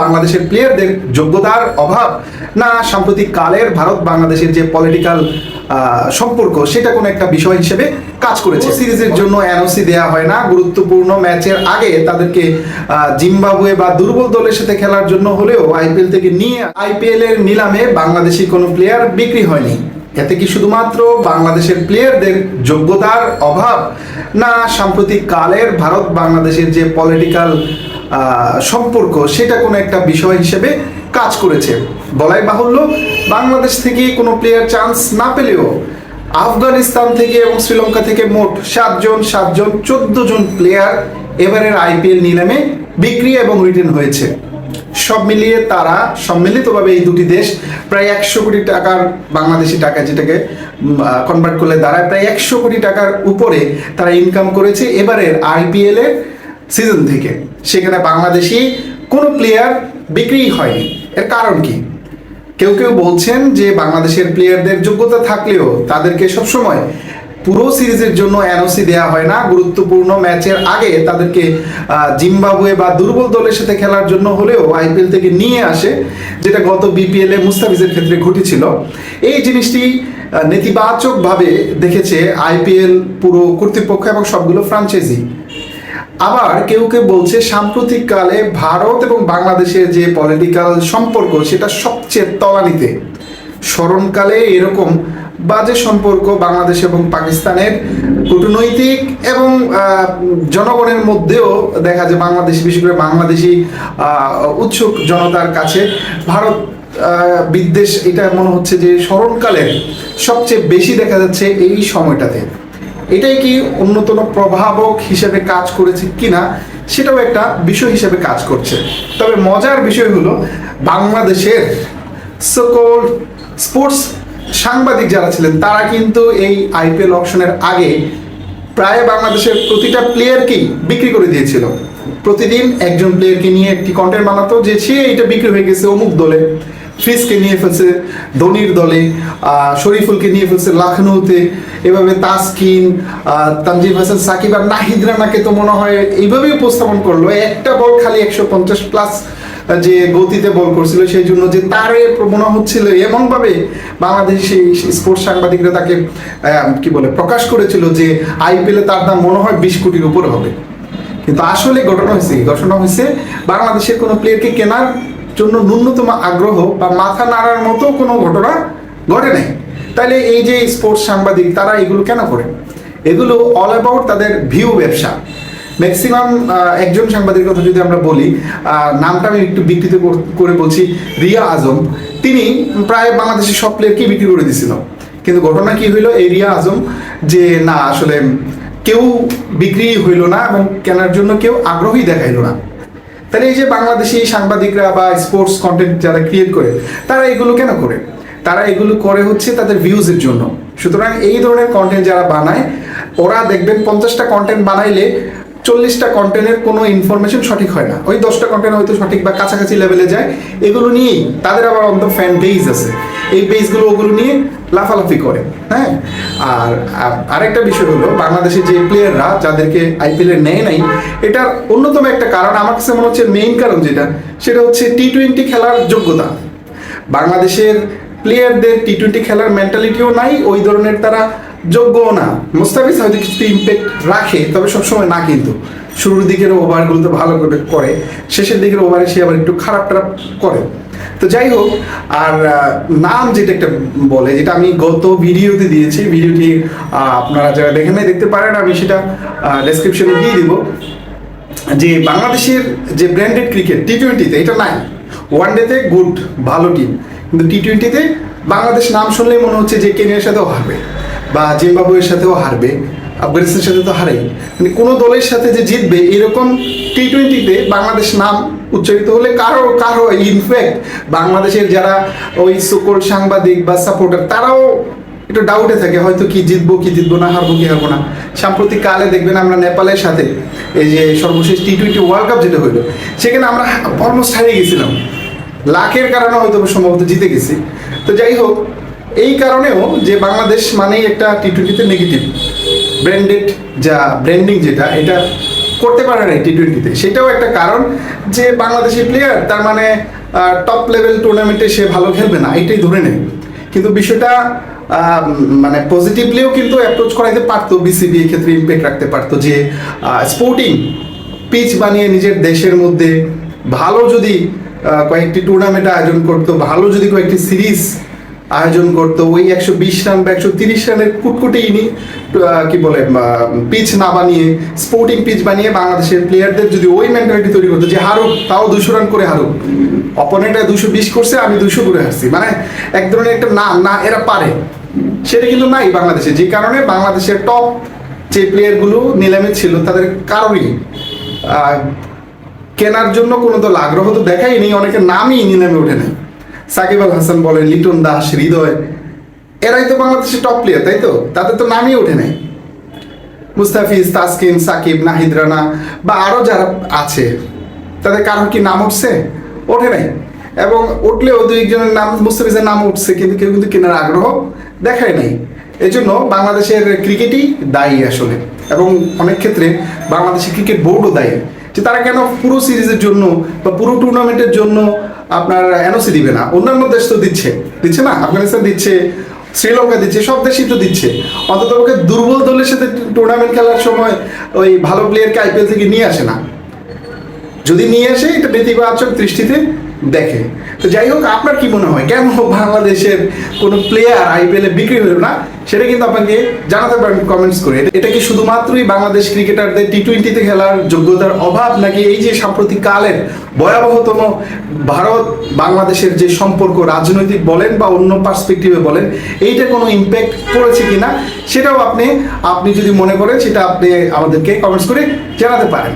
বাংলাদেশের প্লেয়ারদের যোগ্যতার অভাব না সাম্প্রতিক কালের ভারত বাংলাদেশের যে পলিটিক্যাল সম্পর্ক সেটা কোনো একটা বিষয় হিসেবে কাজ করেছে। সিরিজের জন্য এনওসি দেওয়া হয় না। গুরুত্বপূর্ণ ম্যাচের আগে তাদেরকে জিম্বাবুয়ে বা দুর্বল দলের সাথে খেলার জন্য হলেও আইপিএল থেকে নিয়ে আইপিএল এর নিলামে বাংলাদেশি কোনো প্লেয়ার বিক্রি হয়নি। এতে কি শুধুমাত্র বাংলাদেশের প্লেয়ারদের যোগ্যতার অভাব, না সাম্প্রতিক কালের ভারত বাংলাদেশের যে পলিটিক্যাল সম্পর্ক, সেটা কোনো একটা বিষয় হিসেবে কাজ করেছে। বলাই বাহুল্য, বাংলাদেশ থেকে কোনো প্লেয়ার চান্স না পেলেও আফগানিস্তান থেকে এবং শ্রীলঙ্কা থেকে মোট সাতজন সাতজন, চোদ্দ জন প্লেয়ার এবারের আইপিএল নিলামে বিক্রি এবং রিটার্ন হয়েছে। সব মিলিয়ে তারা সম্মিলিতভাবে এই দুটি দেশ প্রায় একশো কোটি টাকার বাংলাদেশি টাকা যেটাকে কনভার্ট করলে দাঁড়ায়, প্রায় একশো কোটি টাকার উপরে তারা ইনকাম করেছে এবারের আইপিএল এর সিজন থেকে। সেখানে বাংলাদেশি কোনো প্লেয়ার বিক্রি হয়নি। এর কারণ কি? কেউ কেউ বলছেন যে বাংলাদেশের প্লেয়ারদের যোগ্যতা থাকলেও তাদেরকে সবসময় পুরো সিরিজের জন্য এনওসি দেওয়া হয় না। গুরুত্বপূর্ণ ম্যাচের আগে তাদেরকে জিম্বাবুয়ে বা দুর্বল দলের সাথে খেলার জন্য হলেও আইপিএল থেকে নিয়ে আসে, যেটা গত বিপিএল এ মুস্তাফিজের ক্ষেত্রে ঘটেছিল। এই জিনিসটি নেতিবাচকভাবে দেখেছে আইপিএল পুরো কর্তৃপক্ষ এবং সবগুলো ফ্রাঞ্চাইজি। আবার কেউ কেউ বলছে সাম্প্রতিককালে ভারত এবং বাংলাদেশের যে পলিটিক্যাল সম্পর্ক, সেটা সবচেয়ে তলানিতে। স্মরণকালে এরকম বাজে সম্পর্ক বাংলাদেশ এবং পাকিস্তানের কূটনৈতিক এবং জনগণের মধ্যেও দেখা যায় বাংলাদেশ, বিশেষ করে বাংলাদেশি উৎসুক জনতার কাছে ভারত বিদ্বেষ, এটা মনে হচ্ছে যে স্মরণকালের সবচেয়ে বেশি দেখা যাচ্ছে এই সময়টাতে। এটাই কি অন্যতম প্রভাবক হিসেবে কাজ করেছে কিনা, সেটাও একটা বিষয় হিসেবে কাজ করছে। তবে মজার বিষয় হলো বাংলাদেশের সকল স্পোর্টস সাংবাদিক যারা ছিলেন তারা কিন্তু এই আইপিএল অপশনের আগে প্রায় বাংলাদেশের প্রতিটা প্লেয়ারকেই বিক্রি করে দিয়েছিল। প্রতিদিন একজন প্লেয়ারকে নিয়ে একটি কন্টেন্ট বানাতো যে সে এটা বিক্রি হয়ে গেছে অমুক দলে। ফিসকে নিয়ে ফেলছে ধোনির দলে শরীফুলকে নিয়ে ফেলছে লখনৌতে। এভাবে তাসকিন আহ, তানজিম হাসান সাকিব আর নাহিদ রানাকে তো মনে হয় এইভাবেই উপস্থাপন করল। একটা বল খালি একশো পঞ্চাশ প্লাস যে গতিতে বল করছিল, সেই জন্য যে তারে মনে হচ্ছিল এমন ভাবে বাংলাদেশি স্পোর্টস সাংবাদিকরা তাকে কি বলে, প্রকাশ করেছিল যে আইপিএলে তার দাম মনে হয় বিশ কোটির উপরে হবে। কিন্তু আসলে ঘটনা হয়েছে? ঘটনা হয়েছে বাংলাদেশের কোনো প্লেয়ারকে কেনার জন্য ন্যূনতম আগ্রহ বা মাথা নাড়ার মতো কোনো ঘটনা ঘটে নাই। তাহলে এই যে স্পোর্টস সাংবাদিক, তারা এগুলো কেন করে? এগুলো অল অ্যাবাউট তাদের ভিউ ব্যবসা। ম্যাক্সিমাম একজন সাংবাদিকের কথা যদি আমরা বলি নামটা আমি একটু বিকৃত কর- বলছি, রিয়া আজম। তিনি প্রায় বাংলাদেশের সব প্লেয়ারকেই বিক্রি করে দিছিল। কিন্তু ঘটনা কি হইল, এই রিয়া আজম, যে না, আসলে কেউ বিক্রি হইল না এবং কেনার জন্য কেউ আগ্রহী দেখাইলো না। তাহলে এই যে বাংলাদেশি সাংবাদিকরা বা স্পোর্টস কন্টেন্ট যারা ক্রিয়েট করে, তারা এগুলো কেন করে? তারা এগুলো করে হচ্ছে তাদের ভিউজের জন্য। সুতরাং এই ধরনের কন্টেন্ট যারা বানায়, ওরা দেখবেন পঞ্চাশটা কন্টেন্ট বানাইলে চল্লিশটা কন্টেন্টের কোনো ইনফরমেশন সঠিক হয় না। ওই দশটা কন্টেন্ট হয়তো সঠিক বা কাছাকাছি লেভেলে যায়। এগুলো নিয়েই তাদের আবার অন্ত ফ্যান বেজ আছে। এই বেজগুলো ওগুলো নিয়ে লাফালাফি করে হ্যাঁ? আর, আর- আরেকটা বিষয় হলো বাংলাদেশের যে প্লেয়াররা যাদেরকে আইপিএল নেয় নাই, এটার অন্যতম একটা কারণ আমার কাছে মনে হচ্ছে মেইন কারণ যেটা, সেটা হচ্ছে টি টোয়েন্টি খেলার যোগ্যতা। বাংলাদেশের প্লেয়ারদের টি টোয়েন্টি খেলার মেন্টালিটিও নাই, ওই ধরনের তারা যোগ্যও না। মুস্তাফিজ হয়তো কিছুটা ইম্প্যাক্ট রাখে, তবে সবসময় না কিন্তু। শুরুর দিকের ওভারগুলোতে ভালো করে করে, শেষের দিকের ওভারে সে আবার একটু খারাপ টারাপ করে। তো যাই হোক, আর নাম যেটা একটা বলে, যেটা আমি গত ভিডিওতে দিয়েছি, ভিডিওটি আপনারা যারা দেখেন নাই, দেখতে পারেন, আমি সেটা ডেসক্রিপশনে দিয়ে দিব। যে বাংলাদেশের যে ব্র্যান্ডেড ক্রিকেট টি টোয়েন্টিতে এটা নাই। ওয়ান ডেতে গুড ভালো টিম কিন্তু টি টোয়েন্টিতে বাংলাদেশ নাম শুনলেই মনে হচ্ছে যে কেনিয়ার সাথেও হারবে। বা জিম্বাবুয়ের সাথেও হারবে, আফগানিস্তানের সাথে তো হারেই। মানে কোনো দলের সাথে যে জিতবে, এরকম টি টোয়েন্টিতে বাংলাদেশ নাম উচ্চারিত হলে কারও কারও ইনফ্যাক্ট বাংলাদেশের যারা ওই সকল সাংবাদিক বা সাপোর্টার তারাও একটু ডাউটে থাকে, হয়তো কি জিতবো কি জিতবো না, হারবো, কি হারবো না। সাম্প্রতিক কালে দেখবেন আমরা নেপালের সাথে এই যে সর্বশেষ টি টোয়েন্টি ওয়ার্ল্ড কাপ যেটা হইল, সেখানে আমরা অলমোস্ট হারিয়ে গেছিলাম। লাখের কারণে হয়তো সম্ভবত জিতে গেছি। তো যাই হোক এই কারণেও যে বাংলাদেশ মানেই একটা টি টোয়েন্টিতে নেগেটিভ ব্র্যান্ডেড যা ব্র্যান্ডিং যেটা, এটা করতে পারে না টি টোয়েন্টিতে সেটাও একটা কারণ যে বাংলাদেশি প্লেয়ার তার মানে টপ লেভেল টুর্নামেন্টে সে ভালো খেলবে না, এটাই ধরে নেয়। কিন্তু বিষয়টা মানে পজিটিভলিও কিন্তু অ্যাপ্রোচ করাইতে পারতো বিসিবি ক্ষেত্রে ইম্প্যাক্ট রাখতে পারতো যে স্পোর্টিং পিচ বানিয়ে নিজের দেশের মধ্যে ভালো যদি কয়েকটি টুর্নামেন্ট আয়োজন করতো, ভালো যদি কয়েকটি সিরিজ আয়োজন করতো। ওই একশো বিশ রান বা একশো তিরিশ রানের কুটকুটি ইনি কি বলে পিচ না বানিয়ে স্পোর্টিং পিচ বানিয়ে বাংলাদেশের প্লেয়ারদের যদি ওই মেন্টালিটি তৈরি করতো যে হারুক, তাও দুশো রান করে হারুক। অপোনেন্টরা দুশো বিশ করছে, আমি দুশো করে হারছি। মানে এক ধরনের একটা না না, এরা পারে। সেটা কিন্তু নাই বাংলাদেশে। যে কারণে বাংলাদেশের টপ যে প্লেয়ারগুলো নিলামে ছিল, তাদের কারোরই কেনার জন্য কোনো দল আগ্রহ তো দেখাই নেই অনেকের নামই নিলামে ওঠে নাই। সাকিব আল হাসান বলেন, লিটন দাস, হৃদয়। এরাই তো বাংলাদেশের টপ প্লেয়ার তাই তো? তাদের তো নামই ওঠে নাই। মুস্তাফিজ, তাসকিন, সাকিব, নাহিদ রানা বা আরও যারা আছে, তাদের কারোর কি নাম উঠছে? ওঠে নাই। এবং উঠলেও দুই একজনের নাম, মুস্তাফিজের নাম উঠছে, কিন্তু কেউ কিন্তু কেনার আগ্রহ দেখায় নাই। এই জন্য বাংলাদেশের ক্রিকেটই দায়ী আসলে। এবং অনেক ক্ষেত্রে বাংলাদেশের ক্রিকেট বোর্ডও দায়ী। যে তারা কেন পুরো সিরিজের জন্য বা পুরো টুর্নামেন্টের জন্য আপনার এনওসি দিবে না, অন্যান্য দেশ তো দিচ্ছে দিচ্ছে না? আফগানিস্তান দিচ্ছে, শ্রীলঙ্কা দিচ্ছে, সব দেশই তো দিচ্ছে। অন্তত পক্ষে দুর্বল দলের সাথে টুর্নামেন্ট খেলার সময় ওই ভালো প্লেয়ারকে আইপিএল থেকে নিয়ে আসে না। যদি নিয়ে আসে, এটা নেতিবাচক দৃষ্টিতে দেখে তো যাই হোক, আপনার কি মনে হয়? কেন বাংলাদেশের কোনো প্লেয়ার আইপিএলে বিক্রি হলো না? সেটা কিন্তু আপনাকে জানাতে পারেন কমেন্টস করে। এটা কি শুধুমাত্রই বাংলাদেশ ক্রিকেটারদের টি টোয়েন্টিতে খেলার যোগ্যতার অভাব, নাকি এই যে সাম্প্রতিক কালের ভয়াবহতম ভারত বাংলাদেশের যে সম্পর্ক রাজনৈতিক বলেন বা অন্য পার্সপেক্টিভে বলেন, এইটা কোনো ইম্প্যাক্ট পড়েছে কিনা? সেটাও আপনি আপনি যদি মনে করেন, সেটা আপনি আমাদেরকে কমেন্টস করে জানাতে পারেন।